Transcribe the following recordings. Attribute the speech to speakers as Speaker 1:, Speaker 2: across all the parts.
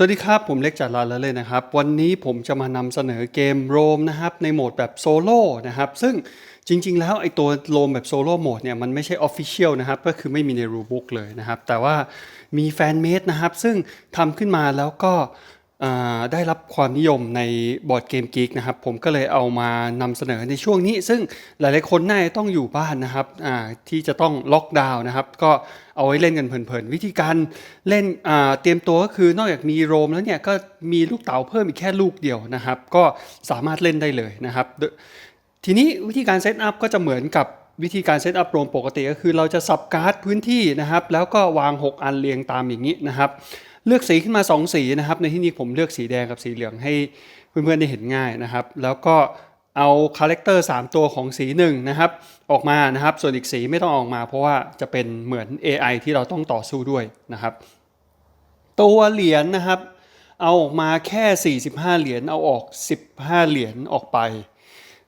Speaker 1: สวัสดีครับ ผมเล็กจากลาละเลยนะครับ วันนี้ผมจะมานำเสนอเกมโรมนะครับ ในโหมดแบบโซโล่นะครับ ซึ่งจริง ๆ แล้วไอตัวโรมแบบโซโล่โหมดเนี่ยมันไม่ใช่ออฟฟิเชียลนะครับ ก็คือไม่มีในรูบุ๊กเลยนะครับ แต่ว่ามีแฟนเมดนะครับ ซึ่งทำขึ้นมาแล้วก็ ได้รับความนิยมในบอร์ดเกมกิ๊กนะครับผมก็เลยเอามานำเสนอในช่วงนี้ ซึ่งหลายๆคนน่าจะต้องอยู่บ้านนะครับที่จะต้องล็อกดาวน์นะครับ ก็เอาไว้เล่นกันเพลินๆ วิธีการเล่นเตรียมตัวก็คือนอกจากมีโรมแล้วเนี่ยก็มีลูกเต๋าเพิ่มอีกแค่ลูกเดียวนะครับ ก็สามารถเล่นได้เลยนะครับ ทีนี้วิธีการเซตอัพก็จะเหมือนกับ วิธีการเซตอัพโรมปกติก็คือเราจะสับการ์ดพื้นที่นะครับ แล้วก็วาง 6 อันเรียงตามอย่างนี้นะครับ เลือกสีขึ้นมา 2 สีนะครับ ในที่นี้ผมเลือกสีแดงกับสีเหลืองให้เพื่อนๆได้เห็นง่ายนะครับ แล้วก็เอาคาแรคเตอร์3ตัวของสีหนึ่งนะครับ ออกมานะครับ ส่วนอีกสีไม่ต้องออกมาเพราะว่าจะเป็นเหมือน AI ที่เราต้องต่อสู้ด้วยนะครับ ตัวเหรียญนะครับ เอาออกมาแค่ 45 เหรียญเอาออก 15 เหรียญออกไป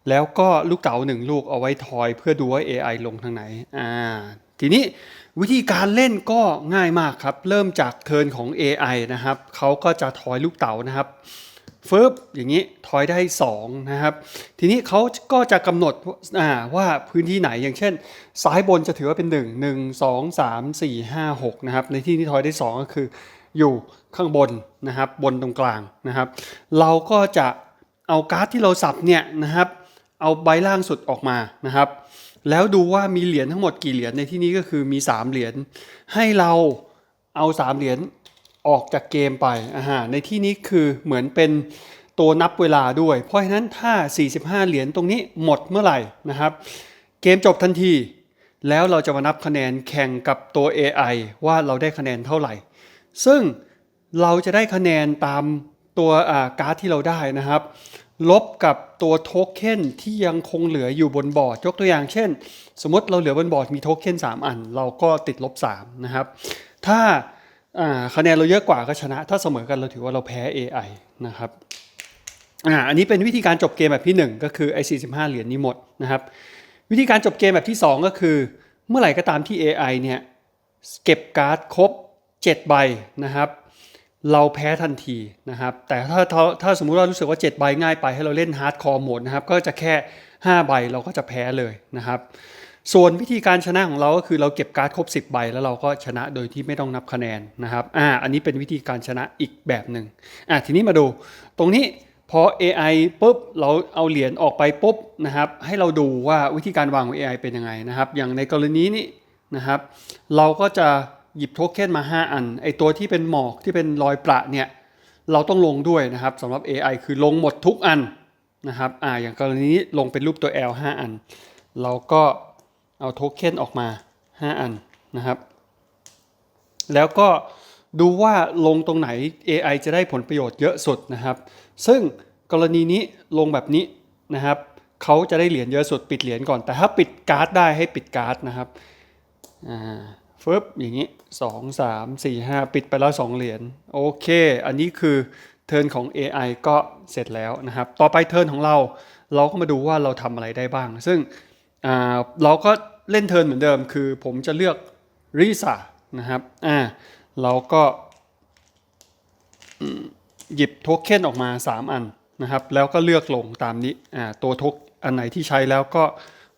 Speaker 1: แล้วก็ลูกเต๋าหนึ่งลูกเอาไว้ทอยเพื่อดูว่า AI ลงทางไหนอ่าทีนี้วิธีการเล่นก็ง่ายมากครับ เริ่มจากเทิร์นของ AI นะครับเขาก็จะทอยลูกเต๋านะครับฟึบอย่างนี้ทอยได้ 2 นะครับ ทีนี้เขาก็จะกำหนดว่าพื้นที่ไหนอย่างเช่น ซ้ายบนจะถือว่าเป็น 1 1 2 3 4 5 6 นะครับ ในที่ที่ทอยได้ 2 ก็คืออยู่ข้างบนนะครับ บนตรงกลางนะครับ เราก็จะเอาการ์ดที่เราสับเนี่ยนะครับ เอาใบล่างสุดออกมานะครับ แล้วดูว่ามีเหรียญทั้งหมดกี่เหรียญในที่นี้ก็คือมี 3 เหรียญให้เราเอา 3 เหรียญออกจากเกมไปอ่าในที่นี้คือเหมือนเป็นตัวนับเวลาด้วย เพราะฉะนั้นถ้า 45 เหรียญตรงนี้หมดเมื่อไหร่นะครับ เกมจบทันที แล้วเราจะมานับคะแนนแข่งกับตัว AI ว่าเราได้คะแนนเท่าไหร่ ซึ่งเราจะได้คะแนนตามตัวการ์ดที่เราได้นะครับ ลบกับตัวโทเค็นที่ยังคงเหลืออยู่บนบอร์ด ยกตัวอย่างเช่น สมมติเราเหลือบนบอร์ดมีโทเค็น3 อัน เราก็ติดลบ3นะครับ ถ้าคะแนนเราเยอะกว่าก็ชนะ ถ้าเสมอกันเราถือว่าเราแพ้ AI นะครับอ,อันนี้เป็นวิธีการจบเกมแบบที่ 1 ก็คือไอ้45 เหรียญนี้หมดนะครับวิธีการจบเกมแบบที่ 2 ก็คือ เมื่อไหร่ก็ตามที่ AI เนี่ยเก็บการ์ดครบ 7 ใบนะครับ เราแพ้ทันทีนะครับ แต่ถ้าถ้าถ้าสมมุติว่ารู้สึกว่า 7 ใบง่ายไปให้เราเล่นฮาร์ดคอร์โหมดนะครับ ก็จะแค่ 5 ใบเราก็จะแพ้เลยนะครับ ส่วนวิธีการชนะของเราก็คือเราเก็บการ์ดครบ 10 ใบ แล้วเราก็ชนะโดยที่ไม่ต้องนับคะแนนนะครับ อ่า อันนี้เป็นวิธีการชนะอีกแบบหนึ่งอ่าทีนี้มาดู ตรงนี้พอ AI ปุ๊บเราเอาเหรียญออกไปปุ๊บนะครับ ให้เราดูว่าวิธีการวางของ AI เป็นยังไงนะครับ อย่างในกรณีนี้นะครับ เราก็จะ หยิบโทเค็นมา 5 อัน ไอตัวที่เป็นหมอกที่เป็นรอยประเนี่ย เราต้องลงด้วยนะครับสำหรับ AI คือลงหมดทุกอันนะครับอ่าอย่างกรณีนี้ลงเป็นรูปตัว L 5 อัน เราก็เอาโทเค็นออกมา 5 อันนะครับ แล้วก็ดูว่าลงตรงไหน AI จะได้ผลประโยชน์เยอะสุดนะครับ ซึ่งกรณีนี้ลงแบบนี้นะครับเขาจะได้เหรียญเยอะสุดปิดเหรียญก่อน แต่ถ้าปิดการ์ดได้ให้ปิดการ์ดนะครับอ่า ฟึบอย่างนี้สองสามสี่ห้าปิดไปแล้วสองเหรียญโอเค อันนี้คือเทิร์นของ AI ก็เสร็จแล้วนะครับ ต่อไปเทิร์นของเรา เราก็มาดูว่าเราทำอะไรได้บ้าง ซึ่งเราก็เล่นเทิร์นเหมือนเดิม คือผมจะเลือกริซานะครับอ่าเราก็หยิบโทเค็นออกมา 3 อันนะครับ แล้วก็เลือกลงตามนี้อ่าตัวทกอันไหนที่ใช้แล้วก็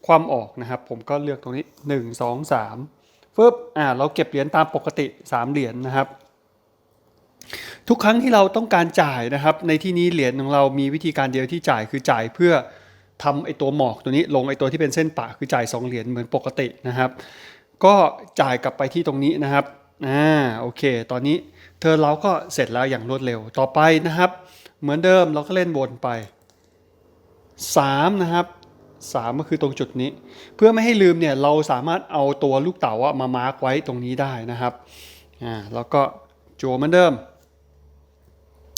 Speaker 1: คว่ำออกนะครับ ผมก็เลือกตรงนี้ 1 2 3 ฟึบอ่าเราเก็บเหรียญตามปกติ 3 เหรียญนะครับ ทุกครั้งที่เราต้องการจ่ายนะครับ ในที่นี้เหรียญของเรามีวิธีการเดียวที่จ่ายคือจ่ายเพื่อทำไอตัวหมอกตัวนี้ลงไอตัวที่เป็นเส้นปะคือจ่าย 2 เหรียญเหมือนปกตินะครับ ก็จ่ายกลับไปที่ตรงนี้นะครับอ่าโอเค ตอนนี้เธอเราก็เสร็จแล้วอย่างรวดเร็วต่อไปนะครับ เหมือนเดิมเราก็เล่นวนไป 3 นะครับ 3 ก็คือตรงจุดนี้ เพื่อไม่ให้ลืมเนี่ยเราสามารถเอาตัวลูกเต๋าอะมามาร์กไว้ตรงนี้ได้นะครับอ่าแล้วก็จัวเหมือนเดิม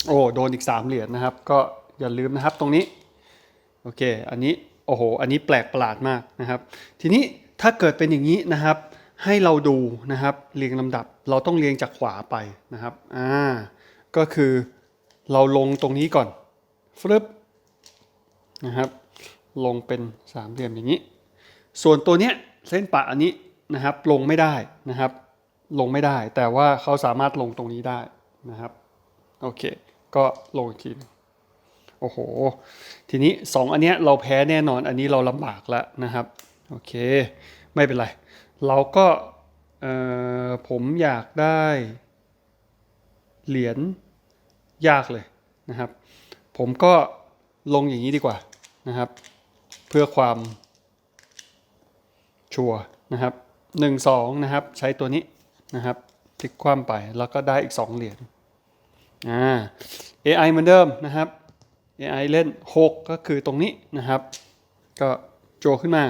Speaker 1: โอ้โดนอีก 3 เหรียญนะครับ ก็อย่าลืมนะครับตรงนี้โอเคอันนี้โอ้โหอันนี้แปลกประหลาดมากนะครับ ทีนี้ถ้าเกิดเป็นอย่างนี้นะครับให้เราดูนะครับเรียงลำดับเราต้องเรียงจากขวาไปนะครับอ่าก็คือเราลงตรงนี้ก่อนฟลึบนะครับ ลงเป็นสามเหลี่ยมอย่างนี้ ส่วนตัวเนี้ยเส้นปะอันนี้นะครับลงไม่ได้นะครับ ลงไม่ได้ แต่ว่าเขาสามารถลงตรงนี้ได้นะครับโอเค ก็ลงอีกทีนึงโอ้โห ทีนี้สองอันเนี้ยเราแพ้แน่นอนอันนี้เราลำบากแล้วนะครับโอเค ไม่เป็นไร เราก็เออผมอยากได้ เหรียญยากเลยนะครับ ผมก็ลงอย่างนี้ดีกว่านะครับ เพื่อความชัวนะครับหนึ่งสองนะครับ ใช้ตัวนี้นะครับพลิกคว่ำไปแล้วก็ได้อีก2เหรียญอ่า AI เหมือนเดิมนะครับ AI เล่น 6 ก็คือตรงนี้นะครับ ก็โจขึ้นมา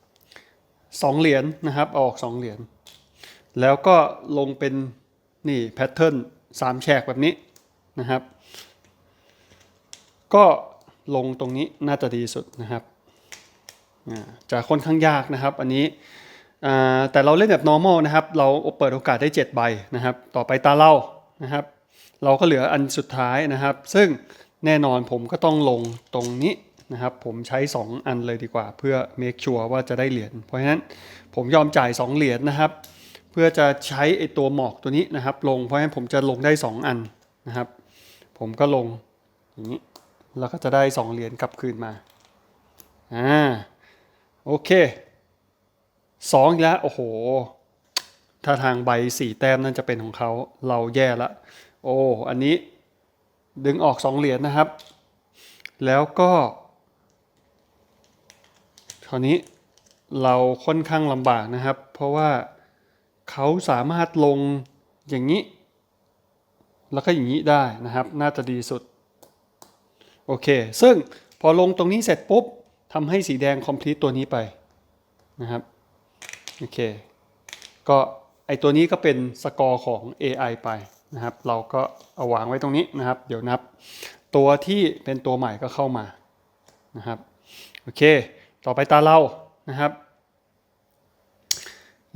Speaker 1: 2 เหรียญนะครับอออก 2 เหรียญ แล้วก็ลงเป็นนี่แพทเทิร์นสามแฉกแบบนี้นะครับ ก็ ลงตรงนี้น่าจะดีสุดนะครับจะค่อนข้างยากนะครับ อันนี้แต่เราเล่นแบบ normal นะครับ เราเปิดโอกาสได้ 7 ใบนะครับ ต่อไปตาเรานะครับ เราก็เหลืออันสุดท้ายนะครับ ซึ่งแน่นอนผมก็ต้องลงตรงนี้นะครับ ผมใช้ 2 อันเลยดีกว่า เพื่อ make sure ว่าจะได้เหรียญเพราะฉะนั้นผมยอมจ่าย 2 เหรียญนะครับ เพื่อจะใช้ไอตัวหมอกตัวนี้นะครับ ลงเพราะฉะนั้นผมจะลงได้ 2 อันนะครับ ผมก็ลงอย่างนี้ แล้วก็จะได้ 2 เหรียญกลับคืนมา อ่า โอเคสองแล้ว โอ้โห ถ้าทางใบสี่แต้มนั่นจะเป็นของเขา เราแย่ละ โอ้ อันนี้ดึงออก2เหรียญนะครับ แล้วก็คราวนี้เราค่อนข้างลำบากนะครับ เพราะว่าเขาสามารถลงอย่างนี้ แล้วก็อย่างนี้ได้นะครับ น่าจะดีสุด โอเค ซึ่งพอลงตรงนี้เสร็จปุ๊บทำให้สีแดง complete ตัวนี้ไปนะครับโอเคก็ไอตัวนี้ก็เป็นสกอร์ของ AI ไปนะครับ เราก็เอาวางไว้ตรงนี้นะครับ เดี๋ยวนับ ตัวที่เป็นตัวใหม่ก็เข้ามานะครับโอเค ต่อไปตาเรานะครับ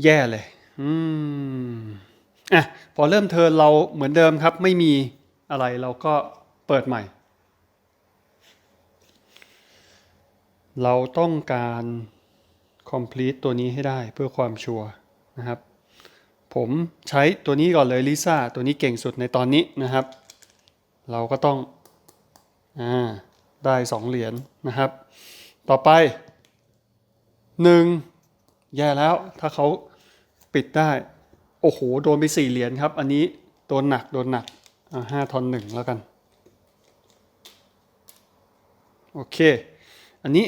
Speaker 1: แย่เลยอืมอะพอเริ่มเทินเราเหมือนเดิมครับ ไม่มีอะไรเราก็เปิดใหม่ เราต้องการ complete ตัวนี้ให้ได้เพื่อความชัวร์นะครับ ผมใช้ตัวนี้ก่อนเลยลิซ่าตัวนี้เก่งสุดในตอนนี้นะครับ เราก็ต้องอ่าได้ 2 เหรียญนะครับ ต่อไป 1 แย่แล้วถ้าเขาปิดได้ โอ้โห โดนไป 4 เหรียญครับ อันนี้โดนหนักโดนหนักอ่าห้าทอนหนึ่งแล้วกัน โอเค อันนี้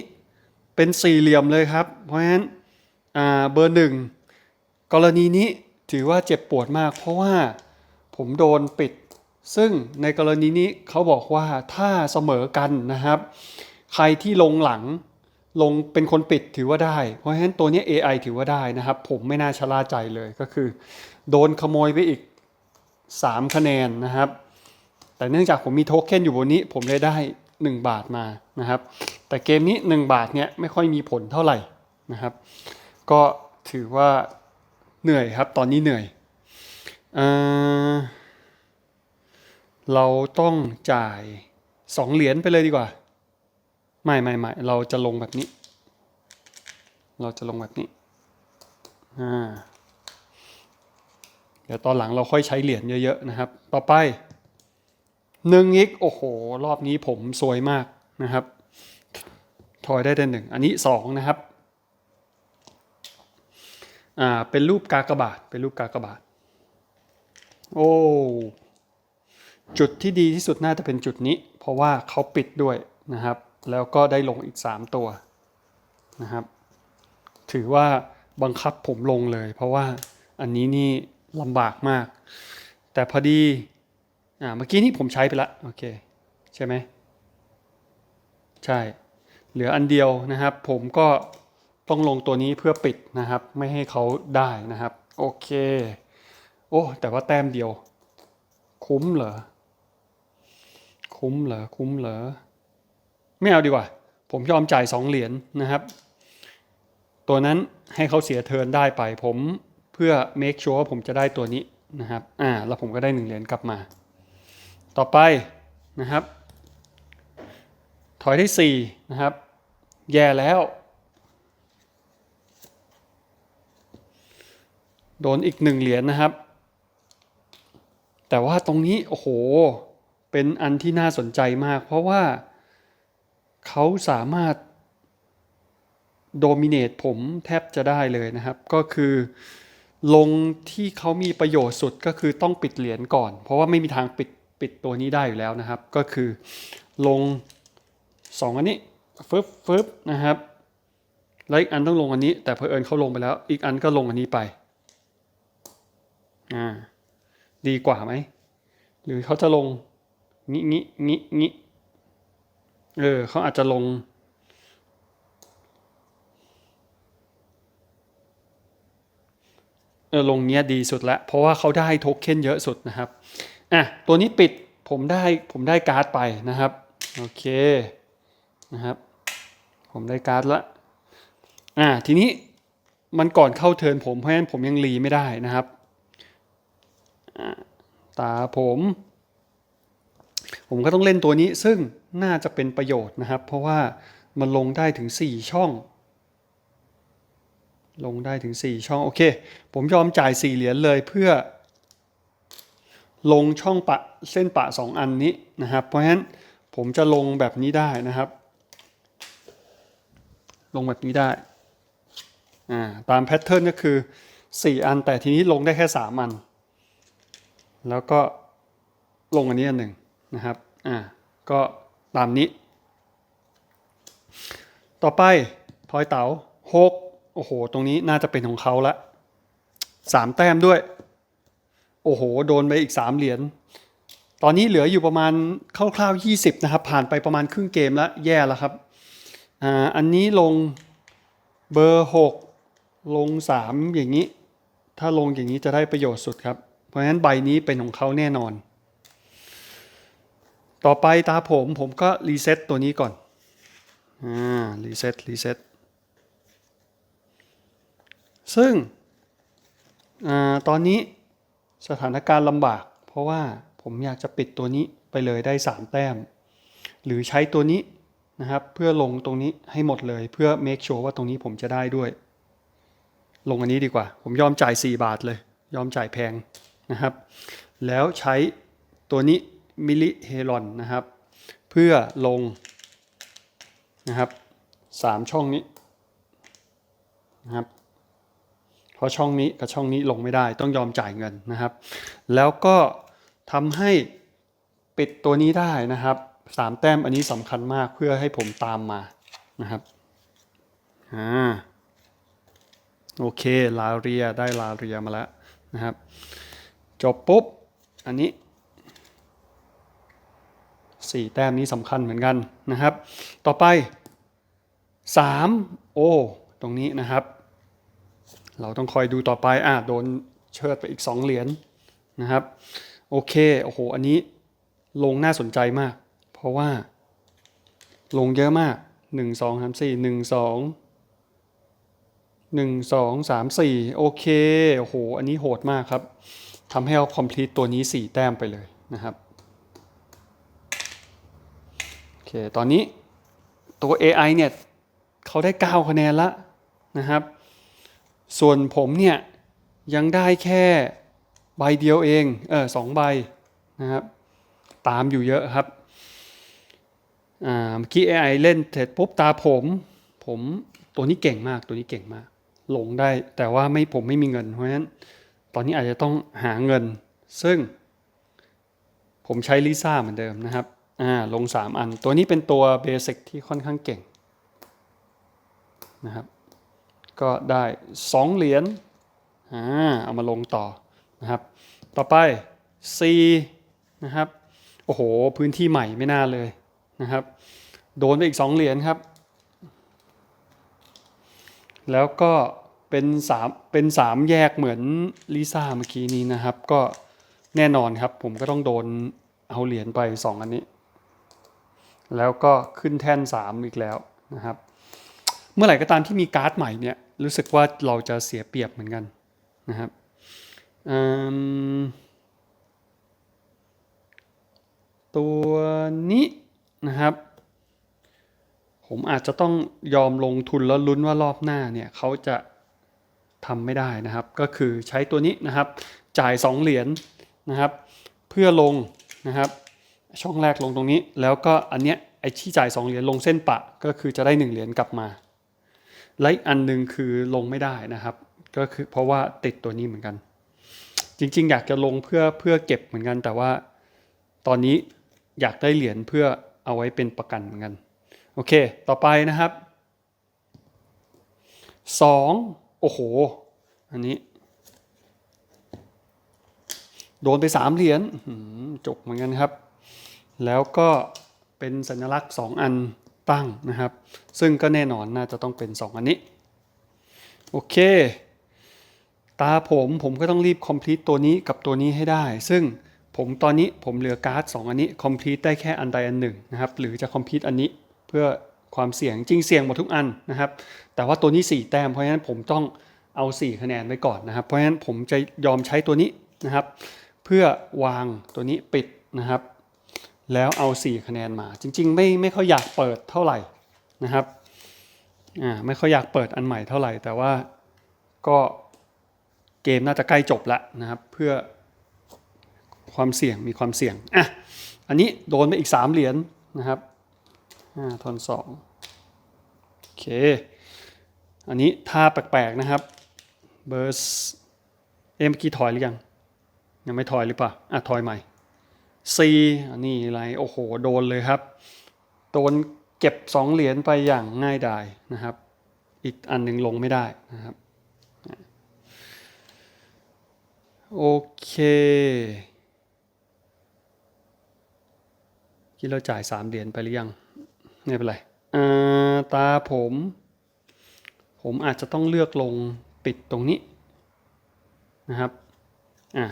Speaker 1: เป็นสี่เหลี่ยมเลยครับ เพราะฉะนั้นเบอร์หนึ่งกรณีนี้ถือว่าเจ็บปวดมาก เพราะว่าผมโดนปิด ซึ่งในกรณีนี้เขาบอกว่าถ้าเสมอกันนะครับ ใครที่ลงหลังลงเป็นคนปิดถือว่าได้ เพราะฉะนั้นตัวนี้ AI ถือว่าได้นะครับ ผมไม่น่าชะล่าใจเลยก็คือ โดนขโมยไปอีก 3 คะแนนนะครับ แต่เนื่องจากผมมีโทเค็นอยู่บนนี้ผมเลยได้ 1 บาทมานะครับ แต่เกมนี้ 1 บาทเนี้ยไม่ค่อยมีผลเท่าไหร่นะครับ ก็ถือว่าเหนื่อยครับตอนนี้เหนื่อยเออเราต้องจ่าย 2 เหรียญไปเลยดีกว่า ไม่ไม่ไม่เราจะลงแบบนี้ เราจะลงแบบนี้อ่าเดี๋ยวตอนหลังเราค่อยใช้เหรียญเยอะๆนะครับ ต่อไป หนึ่งอีกโอ้โห รอบนี้ผมสวยมากนะครับ ทอยได้แต่หนึ่งอันนี้สองนะครับอ่าเป็นรูปกากบาทเป็นรูปกากบาท โอ้จุดที่ดีที่สุดน่าจะเป็นจุดนี้ เพราะว่าเขาปิดด้วยนะครับ แล้วก็ได้ลงอีก 3 ตัวนะครับ ถือว่าบังคับผมลงเลย เพราะว่าอันนี้นี่ลำบากมาก แต่พอดี อ่าเมื่อกี้นี้ผมใช้ไปละโอเคใช่ไหมใช่ เหลืออันเดียวนะครับ ผมก็ต้องลงตัวนี้เพื่อปิดนะครับ ไม่ให้เขาได้นะครับ โอเค โอ้แต่ว่าแต้มเดียว คุ้มเหรอคุ้มเหรอคุ้มเหรอไม่เอาดีกว่า ผมยอมจ่ายสองเหรียญนะครับ ตัวนั้นให้เขาเสียเทิร์นได้ไปผมเพื่อ make sure ว่าผมจะได้ตัวนี้นะครับ อ่า แล้วผมก็ได้หนึ่งเหรียญกลับมา ต่อไปนะครับ ถอยได้สี่นะครับ แย่แล้ว โดนอีกหนึ่งเหรียญนะครับ แต่ว่าตรงนี้ โอ้โห เป็นอันที่น่าสนใจมาก เพราะว่าเขาสามารถโดมิเนตผมแทบจะได้เลยนะครับ ก็คือลงที่เขามีประโยชน์สุดก็คือต้องปิดเหรียญก่อน เพราะว่าไม่มีทางปิด ปิดตัวนี้ได้อยู่แล้วนะครับ ก็คือลงสองอันนี้ฟึบฟึบนะครับแล้วอีกอันต้องลงอันนี้ แต่เพอเอิญเขาลงไปแล้ว อีกอันก็ลงอันนี้ไปอ่าดีกว่าไหม หรือเขาจะลงงี้งี้งี้งี้เออเขาอาจจะลง เออลงเนี้ยดีสุดละเพราะว่าเขาได้โทเค็นเยอะสุดนะครับ อะตัวนี้ปิดผมได้ผมได้การ์ดไปนะครับ โอเคนะครับ ผมได้การ์ดละอะทีนี้มันก่อนเข้าเทินผมเพราะฉะนั้นผมยังรีไม่ได้นะครับอะตาผม ผมก็ต้องเล่นตัวนี้ซึ่งน่าจะเป็นประโยชน์นะครับ เพราะว่ามันลงได้ถึง 4 ช่อง ลงได้ถึง 4 ช่อง โอเค ผมยอมจ่าย 4 เหรียญเลยเพื่อ ลงช่องปะเส้นปะ 2 อันนี้นะครับ เพราะฉะนั้นผมจะลงแบบนี้ได้นะครับ ลงแบบนี้ได้ตามแพทเทิร์นก็คือ 4 อันแต่ทีนี้ลงได้แค่ 3 อัน แล้วก็ลงอันนี้อันหนึ่งนะครับอ่าก็ตามนี้ ต่อไปทอยเต๋าหกโอ้โห ตรงนี้น่าจะเป็นของเขาละสามแต้มด้วย โอ้โห โดนไปอีกสามเหรียญ ตอนนี้เหลืออยู่ประมาณคร่าวๆยี่สิบนะครับ ผ่านไปประมาณครึ่งเกมแล้วแย่แล้วครับ อ่า อันนี้ลงเบอร์หกลงสามอย่างนี้ ถ้าลงอย่างนี้จะได้ประโยชน์สุดครับ เพราะฉะนั้นใบนี้เป็นของเขาแน่นอน ต่อไปตาผมผมก็รีเซ็ตตัวนี้ก่อน อ่า รีเซ็ตรีเซ็ตซึ่งอตอนนี้ สถานการณ์ลำบาก เพราะว่าผมอยากจะปิดตัวนี้ไปเลยได้ 3 แต้ม หรือใช้ตัวนี้นะครับ เพื่อลงตรงนี้ให้หมดเลยเพื่อ make sure ว่าตรงนี้ผมจะได้ด้วย ลงอันนี้ดีกว่า ผมยอมจ่าย 4 บาทเลย ยอมจ่ายแพงนะครับ แล้วใช้ตัวนี้มิลิเฮลอนนะครับ เพื่อลงนะครับสามช่องนี้นะครับ เพราะช่องนี้กับช่องนี้ลงไม่ได้ต้องยอมจ่ายเงินนะครับ แล้วก็ทำให้ปิดตัวนี้ได้นะครับสามแต้มอันนี้สำคัญมากเพื่อให้ผมตามมานะครับอ่าโอเคลาเรียได้ลาเรียมาแล้วนะครับ จบปุ๊บ อันนี้สี่แต้มนี้สำคัญเหมือนกันนะครับ ต่อไป3โอ้ตรงนี้นะครับ เราต้องคอยดูต่อไปอะโดนเชิดไปอีก 2 เหรียญนะครับ โอเค โอ้โห อันนี้ลงน่าสนใจมาก เพราะว่าลงเยอะมาก 1 2 3 4 1 2 1 2 3 4 โอเค โอ้โห อันนี้โหดมากครับทำให้เรา complete ตัวนี้ 4 แต้มไปเลยนะครับ โอเค ตอนนี้ตัว AI เนี่ย เขาได้ 9 คะแนนละนะครับ ส่วนผมเนี่ยยังได้แค่ใบเดียวเอง เออสองใบนะครับ ตามอยู่เยอะครับ อ่าเมื่อกี้ AI เล่นเสร็จปุ๊บตาผม ผมตัวนี้เก่งมากตัวนี้เก่งมาก หลงได้แต่ว่าไม่ผมไม่มีเงิน เพราะฉะนั้น ตอนนี้อาจจะต้องหาเงิน ซึ่ง ผมใช้ลิซ่าเหมือนเดิมนะครับ อ่าลง 3 อัน ตัวนี้เป็นตัวเบสิกที่ค่อนข้างเก่งนะครับ ก็ได้ 2 เหรียญเอามาลงต่อนะครับ ต่อไป C นะครับ โอ้โห พื้นที่ใหม่ไม่น่าเลยนะครับ โดนไปอีก 2 เหรียญครับ แล้วก็เป็น3เป็น 3 แยกเหมือนลิซ่าเมื่อกี้นี้นะครับ ก็แน่นอนครับ ผมก็ต้องโดนเอาเหรียญไป 2 อันนี้ แล้วก็ขึ้นแท่น 3 อีกแล้วนะครับ เมื่อไหร่ก็ตามที่มีการ์ดใหม่เนี่ย รู้สึกว่าเราจะเสียเปรียบเหมือนกันนะครับตัวนี้นะครับ ผมอาจจะต้องยอมลงทุนแล้วลุ้นว่ารอบหน้าเนี่ยเขาจะทำไม่ได้นะครับ ก็คือใช้ตัวนี้นะครับ จ่าย 2 เหรียญนะครับ เพื่อลงนะครับ ช่องแรกลงตรงนี้ แล้วก็อันเนี้ยไอ้ที่จ่ายสองเหรียญลงเส้นปะก็คือจะได้หนึ่งเหรียญกลับมา และอีกอันหนึ่งคือลงไม่ได้นะครับ ก็คือเพราะว่าติดตัวนี้เหมือนกัน จริง ๆ อยากจะลงเพื่อเพื่อเก็บเหมือนกัน แต่ว่าตอนนี้อยากได้เหรียญเพื่อเอาไว้เป็นประกันเหมือนกัน โอเค ต่อไปนะครับสองโอ้โห อันนี้ โดนไปสามเหรียญจบเหมือนกันครับ แล้วก็เป็นสัญลักษณ์ 2 อัน ตั้งนะครับ ซึ่งก็แน่นอนน่าจะต้องเป็น 2 อันนี้ โอเค ตาผมผมก็ต้องรีบ complete ตัวนี้กับตัวนี้ให้ได้ ซึ่งผมตอนนี้ผมเหลือการ์ด2อันนี้ complete ได้แค่อันใดอันหนึ่งนะครับ หรือจะ complete อันนี้เพื่อความเสี่ยงจริงเสี่ยงหมดทุกอันนะครับ แต่ว่าตัวนี้ 4 แต้มเพราะฉะนั้นผมต้องเอา 4 คะแนนไว้ก่อนนะครับ เพราะฉะนั้นผมจะยอมใช้ตัวนี้นะครับ เพื่อวางตัวนี้ปิดนะครับ แล้วเอา 4 คะแนนมา จริง ๆ ไม่ไม่ค่อยอยากเปิดเท่าไหร่นะครับอ่าไม่ค่อยอยากเปิดอันใหม่เท่าไหร่ แต่ว่าก็เกมน่าจะใกล้จบแล้วนะครับ เพื่อความเสี่ยงมีความเสี่ยงอะอันนี้โดนไปอีก 3 เหรียญนะครับห้าทอนสองโอเค อันนี้ท่าแปลกๆนะครับเบอร์สเอ็มเมื่อกี้ถอยหรือยัง ยังไม่ถอยหรือเปล่าอะถอยใหม่ ซีนนี้อะไรโอ้โหโดนเลยครับ โดนเก็บ 2 เหรียญไปอย่างง่ายดายนะครับ อีกอันหนึ่งลงไม่ได้นะครับโอเคที่เราจ่าย 3 เหรียญไปหรือยังไม่เป็นไราตาผม ผมอาจจะต้องเลือกลงปิดตรงนี้นะครับอะ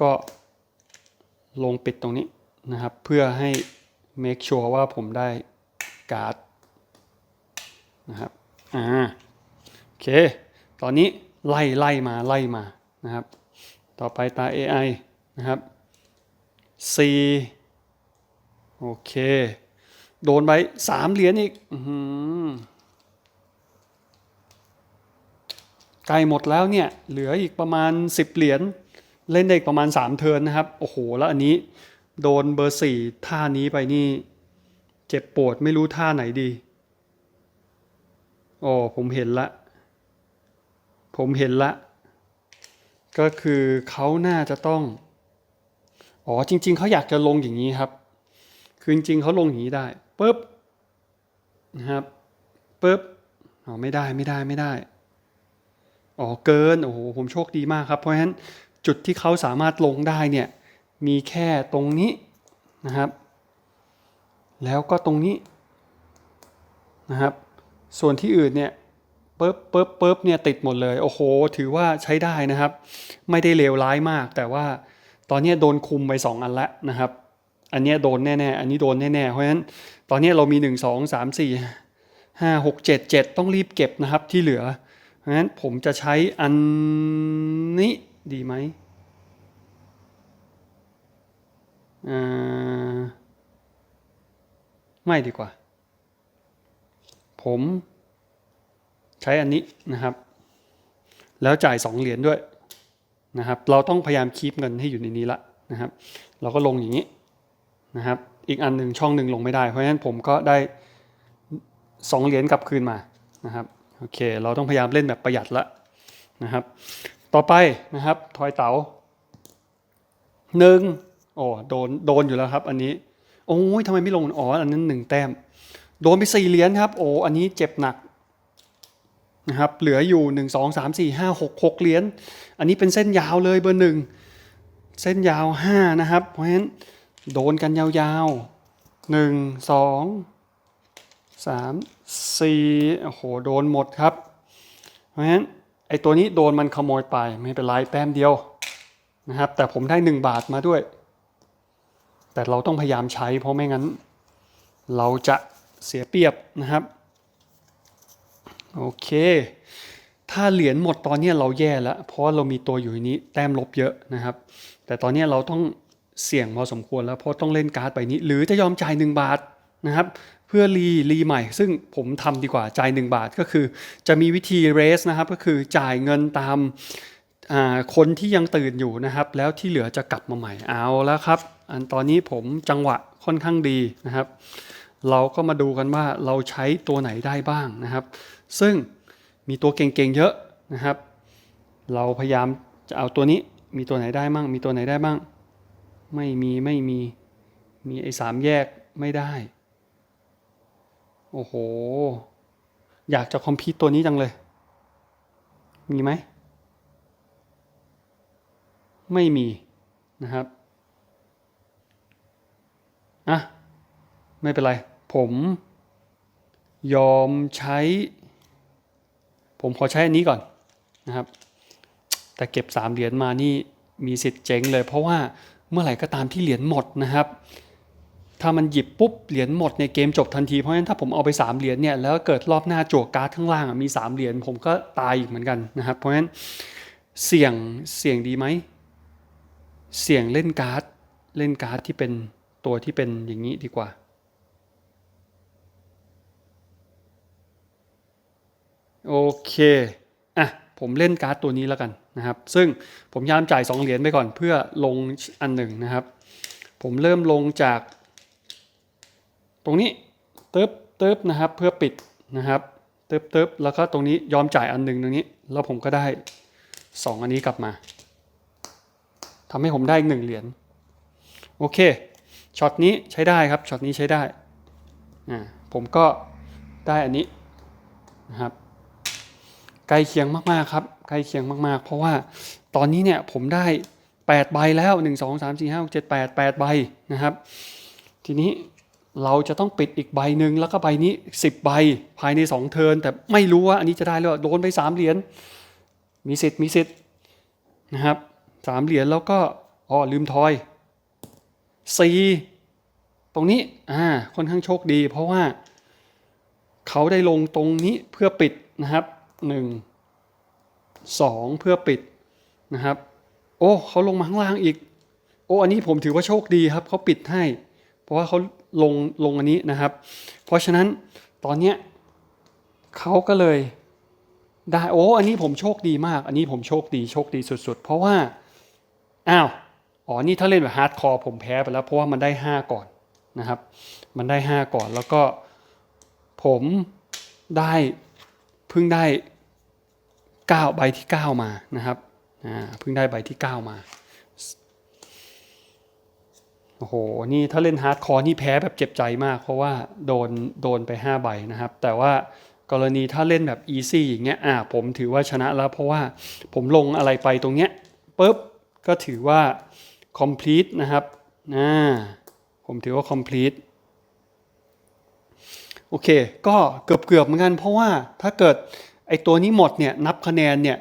Speaker 1: ก็ ลงปิดตรงนี้นะครับ เพื่อให้ make sure ว่าผมได้การ์ดนะครับอ่าโอเค ตอนนี้ไล่ไล่มาไล่มานะครับ ต่อไปตา AI นะครับ C โอเค โดนไปสามเหรียญอีกใกล้หมดแล้วเนี่ย เหลืออีกประมาณ10เหรียญ เล่นได้อีกประมาณ 3 เทิร์นนะครับ โอ้โห แล้วอันนี้โดนเบอร์สี่ท่านี้ไปนี่ เจ็บปวดไม่รู้ท่าไหนดี โอ้ผมเห็นละ ผมเห็นละ ก็คือเขาน่าจะต้อง อ๋อจริง ๆเขาอยากจะลงอย่างนี้ครับ คือจริงๆเขาลงอย่างนี้ได้ปุ๊บนะครับปุ๊บอ๋อไม่ได้ไม่ได้ไม่ได้ อ๋อเกิน โอ้โหผมโชคดีมากครับ เพราะฉะนั้น จุดที่เขาสามารถลงได้เนี่ยมีแค่ตรงนี้นะครับ แล้วก็ตรงนี้นะครับ ส่วนที่อื่นเนี่ยปึ๊บปึ๊บปึ๊บเนี่ยติดหมดเลย โอ้โห ถือว่าใช้ได้นะครับ ไม่ได้เลวร้ายมาก แต่ว่าตอนนี้โดนคุมไป 2 อันล้วนะครับ อันนี้โดนแน่ๆ อันนี้โดนแน่ๆ เพราะฉะนั้นตอนนี้เรามี 1 2 3 4 5 6 7 7 ต้องรีบเก็บนะครับที่เหลือ เพราะฉะนั้นผมจะใช้อันนี้ ดีไหมไม่ดีกว่า ผมใช้อันนี้นะครับ แล้วจ่าย 2 เหรียญด้วยนะครับ เราต้องพยายามคีปเงินให้อยู่ในนี้ละนะครับ เราก็ลงอย่างนี้นะครับ อีกอันหนึ่งช่องหนึ่งลงไม่ได้ เพราะฉะนั้นผมก็ได้ 2 เหรียญกลับคืนมานะครับ โอเค เราต้องพยายามเล่นแบบประหยัดละนะครับ ต่อไปนะครับ ทอยเต๋าหนึ่งโอ้โดนโดนอยู่แล้วครับ อันนี้ โอ้ยทำไมไม่ลงอ๋ออันนั้นหนึ่งแต้ม โดนไปสี่เหรียญครับ โอ้อันนี้เจ็บหนักนะครับเหลืออยู่หนึ่งสองสามสี่ห้าหกหกเหรียญอันนี้เป็นเส้นยาวเลยเบอร์หนึ่งเส้นยาวห้านะครับ เพราะฉะนั้นโดนกันยาวๆหนึ่งสองสามสี่โอ้โหโดนหมดครับ เพราะฉะนั้น ไอตัวนี้โดนมันขโมยไปไม่เป็นไรแต้มเดียวนะครับ แต่ผมได้หนึ่งบาทมาด้วย แต่เราต้องพยายามใช้เพราะไม่งั้น เราจะเสียเปรียบนะครับ โอเค ถ้าเหรียญหมดตอนนี้เราแย่แล้ว เพราะว่าเรามีตัวอยู่ในนี้แต้มลบเยอะนะครับ แต่ตอนนี้เราต้องเสี่ยงพอสมควรแล้วเพราะต้องเล่นการ์ดไปนี้ หรือจะยอมจ่าย1บาทนะครับ เพื่อรีรีใหม่ ซึ่งผมทำดีกว่าจ่าย 1 บาทก็คือ จะมีวิธีเรสนะครับก็คือจ่ายเงินตามคนที่ยังตื่นอยู่นะครับ แล้วที่เหลือจะกลับมาใหม่เอาแล้วครับ อันตอนนี้ผมจังหวะค่อนข้างดีนะครับ เราก็มาดูกันว่าเราใช้ตัวไหนได้บ้างนะครับ ซึ่งมีตัวเก่งๆเยอะนะครับ เราพยายามจะเอาตัวนี้มีตัวไหนได้บ้างมีตัวไหนได้บ้าง ไม่มีไม่มีมีไอ้สามแยกไม่ได้ โอ้โห อยากจะคอมพิวตัวนี้จังเลย มีไหม ไม่มีนะครับ อะ ไม่เป็นไร ผมยอมใช้ ผมขอใช้อันนี้ก่อนนะครับ แต่เก็บสามเหรียญมานี่มีสิทธิ์เจ๊งเลย เพราะว่าเมื่อไหร่ก็ตามที่เหรียญหมดนะครับ ถ้ามันหยิบปุ๊บเหรียญหมดในเกมจบทันที เพราะฉะนั้นถ้าผมเอาไป3เหรียญเนี่ยแล้วเกิดรอบหน้าจั่วการ์ดข้างล่างมี3เหรียญผมก็ตายอีกเหมือนกันนะครับ เพราะฉะนั้นเสี่ยงเสี่ยงดีไหมเสี่ยงเล่นการ์ดเล่นการ์ดที่เป็นตัวที่เป็นอย่างนี้ดีกว่า โอเคอะผมเล่นการ์ดตัวนี้แล้วกันนะครับ ซึ่งผมยามจ่าย 2 เหรียญไปก่อนเพื่อลงอันหนึ่งนะครับ ผมเริ่มลงจาก ตรงนี้เติบเติบนะครับเพื่อปิดนะครับเติบเติบแล้วก็ตรงนี้ยอมจ่ายอันหนึ่งตรงนี้ แล้วผมก็ได้ 2 อันนี้กลับมาทำให้ผมได้อีกหนึ่งเหรียญโอเคช็อตนี้ใช้ได้ครับช็อตนี้ใช้ได้อ่าผมก็ได้อันนี้นะครับใกล้เคียงมากๆครับใกล้เคียงมากๆ เพราะว่าตอนนี้เนี่ยผมได้8ใบแล้ว 1 2 3 4 5 6 7 8 8ใบนะครับ ทีนี้ เราจะต้องปิดอีกใบหนึ่งแล้วก็ใบนี้10ใบภายใน2เทินแต่ไม่รู้ว่าอันนี้จะได้หรือเปล่าโดนไป3เหรียญมีสิทธิ์มีสิทธิ์นะครับสามเหรียญแล้วก็อ๋อลืมทอย4ตรงนี้อ่าค่อนข้างโชคดี เพราะว่า เขาได้ลงตรงนี้เพื่อปิดนะครับ1 2เพื่อปิดนะครับ โอ้เขาลงมาข้างล่างอีก โอ้อันนี้ผมถือว่าโชคดีครับเขาปิดให้ ราะว่าเขาลงลงอันนี้นะครับ เพราะฉะนั้นตอนเนี้ยเขาก็เลยได้โอ้อันนี้ผมโชคดีมาก อันนี้ผมโชคดีโชคดีสุด ๆ เพราะว่าอ้าวอ๋อนี่ถ้าเล่นแบบฮาร์ดคอร์ผมแพ้ไปแล้ว เพราะว่ามันได้ 5 ก่อนนะครับ มันได้ 5 ก่อนแล้วก็ผมได้เพิ่งได้9ใบที่ 9 มานะครับอ่าเพิ่งได้ใบที่ 9 มา โอ้โห นี่ถ้าเล่นฮาร์ดคอร์นี่แพ้แบบเจ็บใจมาก เพราะว่าโดนโดนไป5ใบนะครับ แต่ว่ากรณีถ้าเล่นแบบอีซี่อย่างเงี้ยอ่าผมถือว่าชนะแล้ว เพราะว่าผมลงอะไรไปตรงเนี้ยปุ๊บก็ถือว่า complete นะครับอ่าผมถือว่า complete โอเค ก็เกือบเกือบๆเหมือนกันเพราะว่าถ้าเกิดไอตัวนี้หมดเนี่ยนับคะแนนเนี่ย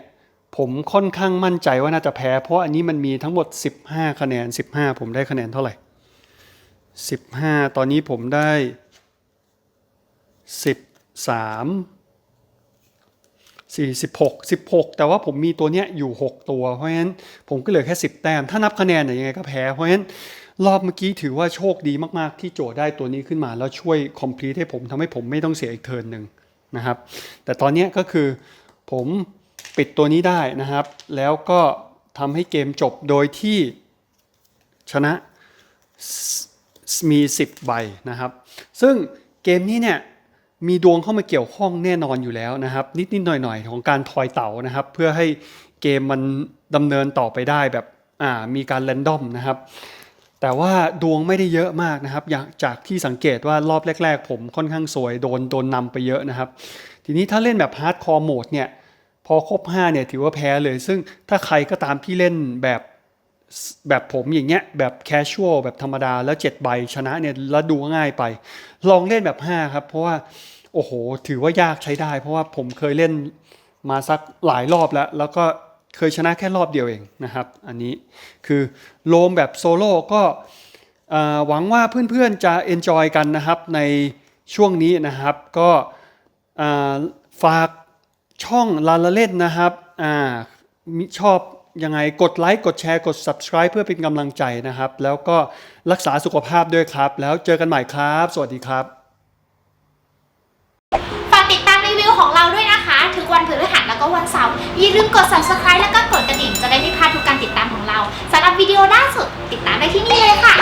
Speaker 1: ผมค่อนข้างมั่นใจว่าน่าจะแพ้ เพราะอันนี้มันมีทั้งหมด 15 คะแนน 15 ผมได้คะแนนเท่าไหร่ 15 ตอนนี้ผมได้ 13 46 16 แต่ว่าผมมีตัวเนี้ยอยู่ 6 ตัว เพราะฉะนั้นผมก็เหลือแค่ 10 แต้ม ถ้านับคะแนนเนี่ยยังไงก็แพ้ เพราะฉะนั้นรอบเมื่อกี้ถือว่าโชคดีมากๆ ที่โจได้ตัวนี้ขึ้นมาแล้วช่วย complete ให้ผมทำให้ผมไม่ต้องเสียอีกเทิร์นหนึ่งนะครับ แต่ตอนนี้ก็คือผมปิดตัวนี้ได้นะครับ แล้วก็ทำให้เกมจบโดยที่ชนะ มี 10 ใบนะครับ ซึ่งเกมนี้เนี่ยมีดวงเข้ามาเกี่ยวข้องแน่นอนอยู่แล้วนะครับ นิดๆหน่อยๆของการทอยเต่านะครับ เพื่อให้เกมมันดำเนินต่อไปได้แบบอ่ามีการแรนดอมนะครับ แต่ว่าดวงไม่ได้เยอะมากนะครับอย่างจากที่สังเกตว่ารอบแรก ๆ ผมค่อนข้างสวยโดนโดนนำไปเยอะนะครับ ทีนี้ถ้าเล่นแบบฮาร์ดคอร์โหมดเนี่ยพอครบ5เนี่ยถือว่าแพ้เลย ซึ่งถ้าใครก็ตามที่เล่นแบบ แบบผมอย่างเงี้ยแบบแคชชวลแบบธรรมดาแล้ว7ใบชนะเนี่ยแล้วดูง่ายไป ลองเล่นแบบ 5 ครับ เพราะว่า โอ้โห ถือว่ายากใช้ได้ เพราะว่าผมเคยเล่นมาสักหลายรอบแล้ว แล้วก็เคยชนะแค่รอบเดียวเองนะครับ อันนี้คือโลมแบบโซโล่ก็หวังว่าเพื่อนๆจะ enjoy กันนะครับในช่วงนี้นะครับ ก็ฝากช่องลาลาเล่นนะครับชอบ ยังไงกดไลค์กดแชร์กด subscribe เพื่อเป็นกำลังใจนะครับ แล้วก็รักษาสุขภาพด้วยครับ แล้วเจอกันใหม่ครับ สวัสดีครับ
Speaker 2: ฝากติดตามรีวิวของเราด้วยนะคะถึงวันพฤหัสแล้วก็วันเสาร์อย่าลืมกด subscribe แล้วก็กดกระดิ่งจะได้ไม่พลาดทุกการติดตามของเราสำหรับวิดีโอล่าสุดติดตามได้ที่นี่เลยค่ะ